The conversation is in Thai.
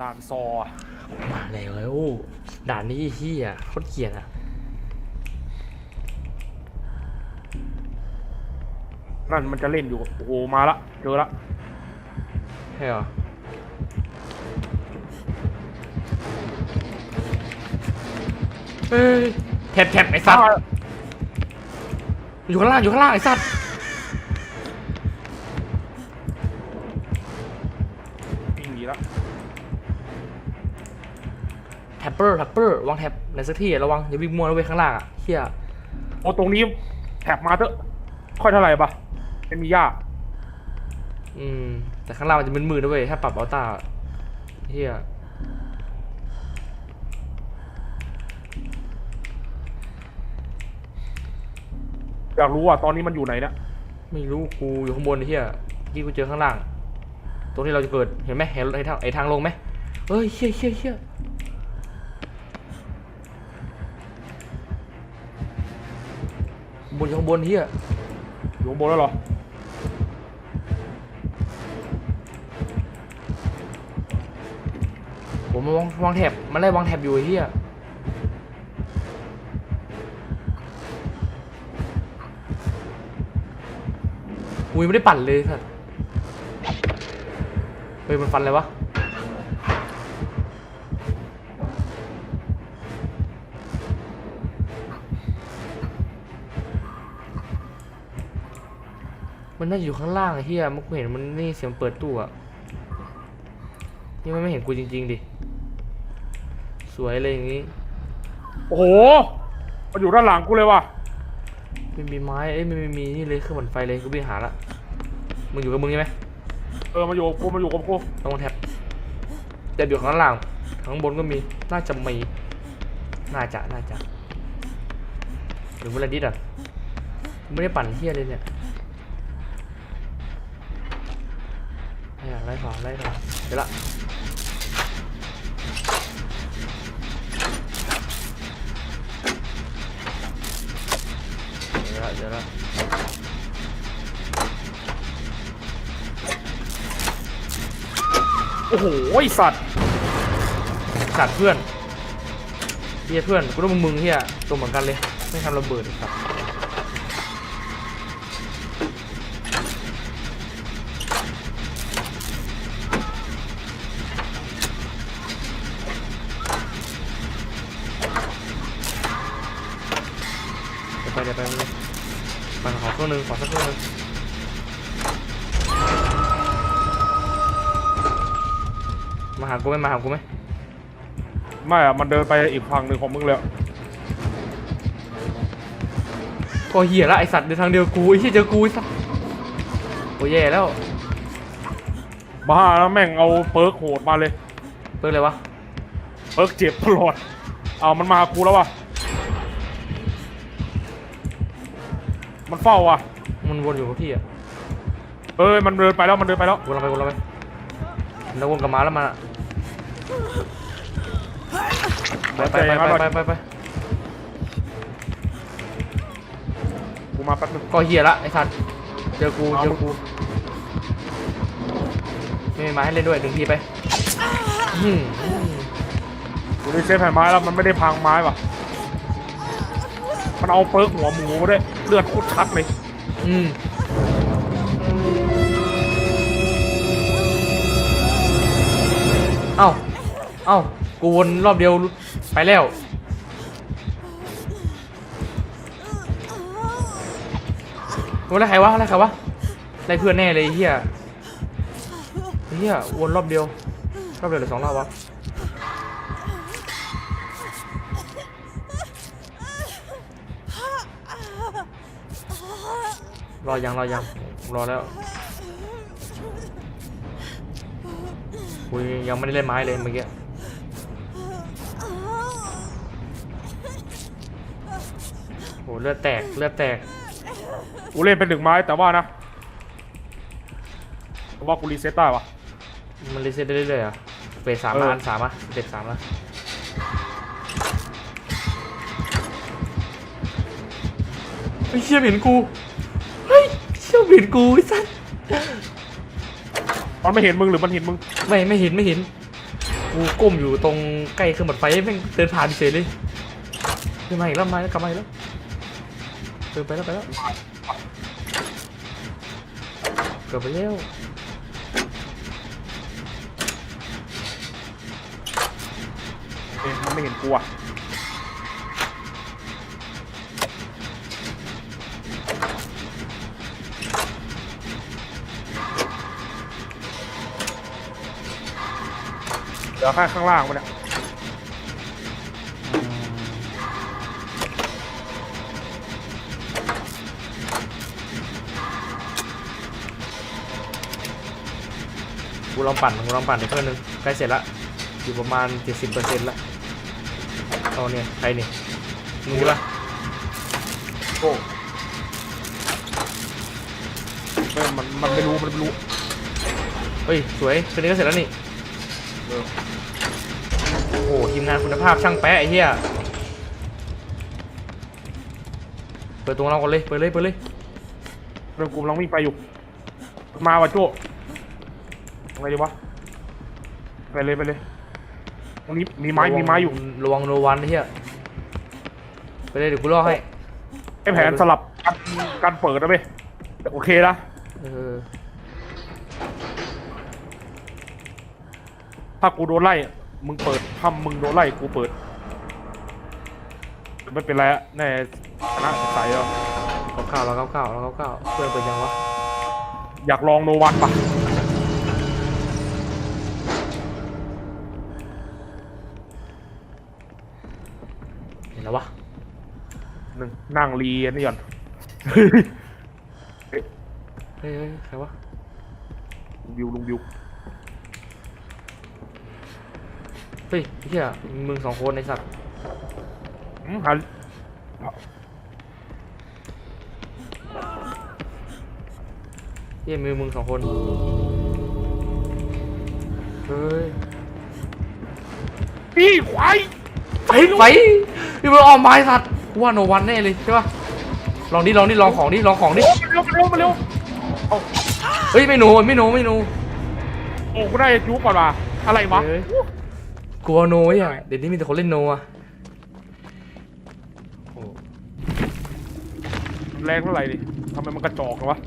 ด่านซอมาแล้วด่านนี้เฮียโคตรเกลียดอะนั่นมันจะเล่นอยู่โอ้โหมาละเจอละใช่เหรอเฮ้ยแท็บแท็บไอ้สัตว์อยู่ข้างล่างอยู่ข้างล่างไอ้สัตว์วิ่งหนีละแท็บเปอร์แท็บเปอร์วางแท็บในสักที่อะระวังอย่าวิ่งมั่วนะเว้ยข้างล่างอะเฮียโอ้ตรงนี้แถบมาเถอะ ค่อยเท่าไหร่ปะไม่มีหญ้าอืม แต่ข้างล่างมันจะมึนๆนะเว้ยถ้าปรับอัลต้าเฮียอยากรู้ว่าตอนนี้มันอยู่ไหนเนี่ยไม่รู้กูอยู่ข้างบนไอ้เฮียที่กูเจอข้างล่าง ตรงที่เราจะเกิดเห็นไหมเห็นไอ้ทางไอ้ทางลงไหมเอ้ยเฮียเฮียเฮีย บนข้างบนเฮียอยู่ข้างบนแล้วเหรอผมมาวางวางแถบมันไล่วางแถบอยู่เฮียกูยังไม่ได้ปั่นเลยสัสเฮ้ยมันฟันอะไรวะ มันน่าจะอยู่ข้างล่างไอ้เฮียมันกูเห็นมันนี่เสียงเปิดตู้อะนี่มันไม่เห็นกูจริง ๆ ดิ สวยเลยอย่างงี้ โอ้โห มันอยู่ด้านหลังกูเลยว่ะไม่มีไม้ เอ้ยไม่ไม่มีนี่เลยเครื่องปั่นไฟเลยกูไปหาละ มึงอยู่กับมึงใช่ไหมเออมาอยู่กับกูมาอยู่กับกูต้องแท็บแต่อยู่ข้างล่าง ข้างบนก็มี น่าจะมี น่าจะ น่าจะหรือเวลาดิดอะกูไม่ได้ปั่นเฮียเลยเนี่ย ไอ้อะไล่ฝ่าไล่ฝ่าเดี๋ยวละเดี๋ยวละเดี๋ยวละโอ้โหไอ้สัตว์เพื่อนเฮียเพื่อนกูต้องมึงมึงเฮียตัวเหมือนกันเลยไม่ทำระเบิดครับเดี๋ยวไปเดี๋ยวไปเดี๋ยวไปมันขอ เครื่องหนึงขอสักเครื่องหนึงมาหากูไหมมาหากูไหมไม่อะมันเดินไปอีกฝั่งหนึ่งของมึงเลยอะก็เหี้ยละไอสัตว์เดินทางเดียวกูไอ้เหี้ยเจอกูไอ้สัตว์โอ้ยแย่แล้วบ้าแล้วแม่งเอาเปิร์กโหดมาเลย เปิดเลยวะ เปิร์กเจ็บตลอดเอามันมาหากูแล้วว่ะ มันเฝ้าว่ะมันวนอยู่กับที่อะเอ้ยมันเดินไปแล้วมันเดินไปแล้ววนเราไปวนเราไปแล้ววนกลับมาแล้วมันอะไปไปไปไปไปไปไปกูมาแป๊บนึงก็เหี้ยละไอสัตว์เจอกูเอาเจอกูไม่มีไม้ให้เล่นด้วยหนึ่งทีไปอื้อหือกูได้เซฟแผ่นไม้แล้วมันไม่ได้พังไม้ว่ะ มันเอาเปิร์กหัวหมูด้วยเลือดโคตรชัดเลย อืมเอ้า เอ้า กูวนรอบเดียวไปแล้ว โอ้แล้วใครวะแล้วใครวะได้เพื่อนแน่เลยเฮียเฮียวนรอบเดียว รอบเดียวหรือสองรอบวะ รอยังรอยังรอแล้วกูยังไม่ได้เล่นไม้เลยเมื่อกี้โหเลือดแตกเลือดแตกกูเล่นเป็นหนึ่งไม้แต่ว่านะแต่ว่ากูรีเซ็ตได้วะมันรีเซ็ตได้เรื่อยๆเหรอะเฟสสามเออล้านสามอะเฟสสามแล้วไอ้เชี่ยเห็นกู เฮ้ยเชี่ยเห็นกูไอ้สัสมันไม่เห็นมึงหรือมันเห็นมึงไม่ไม่เห็นไม่เห็นกูกูก้มอยู่ตรงใกล้เครื่องบัดไฟแม่งเดินผ่านเฉยเลยขึ้นมาอีกแล้วมาแล้วกลับมาอีกแล้วเดินไปแล้วไปแล้วเกือบไปแล้วเอ๊ะมันไม่เห็นกูอะ เดี๋ยวแค่ข้างล่างมันเนี่ยกูลองปั่นกูลองปั่นอีกเครื่องนึงใกล้เสร็จละอยู่ประมาณ 70%ละเอาเนี่ยใครเนี่ยมึงใช่ปะโอ้เฮ้ยมันมันไม่รู้มันไม่รู้ เฮ้ย สวยเครื่องนี้ก็เสร็จแล้วนี่เออ โอ้โหทีมงานคุณภาพช่างแป๊ะไอ้เหี้ยเปิดตรงเราก่อนเลยเปิดเลยเปิดเลยเรื่องกูกำลังวิ่งไปอยู่ มาว่ะโจ้อะไรดีวะไปเลยไปเลยตรงนี้มีไม้มีไม้อยู่ระวังโนวันไอ้เหี้ยไปเลยเดี๋ยวกูล่อให้ไอ้แผนสลับกันกันเปิดนะเว้ยแต่โอเคนะเออ ถ้ากูโดนไล่ มึงเปิดถ้ามึงโดนไล่กูเปิด ไม่เป็นไรอะแน่ชนะใสแล้วเก้าเก้าเราเก้าเก้าเราเก้าเก้าเพื่อนเปิดยังวะ อยากลองโนวันปะเห็นแล้ววะหนึ่งนั่งรีอันนี่ก่อน เฮ้ยเฮ้ยใครวะลุงบิวลุงบิว เฮ้ยไอ้เหี้ยมึงสองคนไอ้สัตว์อืมหาเหี้ยมือมึงสองคน เฮ้ย พี่ควายไฟไฟพี่มึงออกมาไอ้สัตว์กูว่าโนวันแน่เลยใช่ปะลองดิลองดิลองของดิลองของดิโอ้มาเร็วมาเร็วมาเร็วเอาเฮ้ยไม่โนไม่โนไม่โนโอ้กูได้จูก่อนว่ะอะไรวะเฮ้ย กลัวโนยอะเดี๋ยวนี้มีแต่คนเล่นโนอะแรงเท่าไหร่ดิทำไมมันกระจอกวะ